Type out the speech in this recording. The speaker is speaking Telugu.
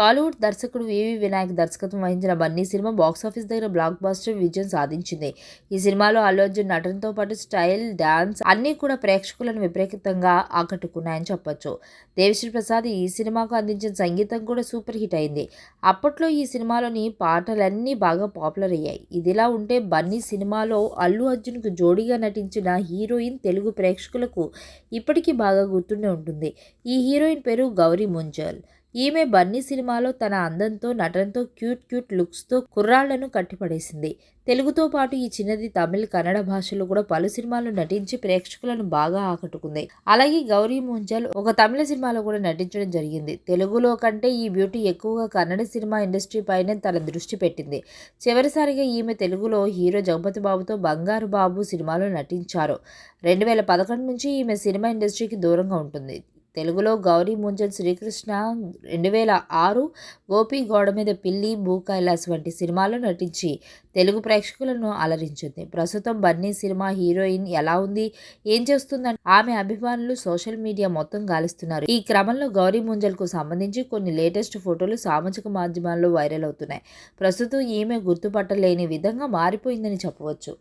టాలీవుడ్ దర్శకుడు వివి వినాయక్ దర్శకత్వం వహించిన బన్నీ సినిమా బాక్సాఫీస్ దగ్గర బ్లాక్ బాస్టర్ విజయం సాధించింది. ఈ సినిమాలో అల్లు అర్జున్ నటనతో పాటు స్టైల్ డాన్స్ అన్నీ కూడా ప్రేక్షకులను విపరీతంగా ఆకట్టుకున్నాయని చెప్పొచ్చు. దేవిశ్రీ ప్రసాద్ ఈ సినిమాకు అందించిన సంగీతం కూడా సూపర్ హిట్ అయింది. అప్పట్లో ఈ సినిమాలోని పాటలన్నీ బాగా పాపులర్ అయ్యాయి. ఇదిలా ఉంటే బన్నీ సినిమాలో అల్లు అర్జున్కు జోడీగా నటించిన హీరోయిన్ తెలుగు ప్రేక్షకులకు ఇప్పటికీ బాగా గుర్తుండే ఉంటుంది. ఈ హీరోయిన్ పేరు గౌరీ ముంజల్. ఈమె బన్నీ సినిమాలో తన అందంతో నటనతో క్యూట్ క్యూట్ లుక్స్తో కుర్రాళ్ళను కట్టిపడేసింది. తెలుగుతో పాటు ఈ చిన్నది తమిళ్ కన్నడ భాషలో కూడా పలు సినిమాల్లో నటించి ప్రేక్షకులను బాగా ఆకట్టుకుంది. అలాగే గౌరీ ముంజల్ ఒక తమిళ సినిమాలో కూడా నటించడం జరిగింది. తెలుగులో కంటే ఈ బ్యూటీ ఎక్కువగా కన్నడ సినిమా ఇండస్ట్రీ పైనే తన దృష్టి పెట్టింది. చివరిసారిగా ఈమె తెలుగులో హీరో జగపతి బాబుతో బంగారు బాబు సినిమాలో నటించారు. రెండు వేల పదకొండు నుంచి ఈమె సినిమా ఇండస్ట్రీకి దూరంగా ఉంటుంది. తెలుగులో గౌరీ ముంజల్ శ్రీకృష్ణ రెండు వేల ఆరు గోపి గోడ మీద పిల్లి భూ కైలాస్ వంటి సినిమాల్లో నటించి తెలుగు ప్రేక్షకులను అలరించింది. ప్రస్తుతం బన్నీ సినిమా హీరోయిన్ ఎలా ఉంది? ఏం చేస్తుందని ఆమె అభిమానులు సోషల్ మీడియా మొత్తం గాలిస్తున్నారు. ఈ క్రమంలో గౌరీ ముంజల్కు సంబంధించి కొన్ని లేటెస్ట్ ఫోటోలు సామాజిక మాధ్యమాల్లో వైరల్ అవుతున్నాయి. ప్రస్తుతం ఈమె గుర్తుపట్టలేని విధంగా మారిపోయిందని చెప్పవచ్చు.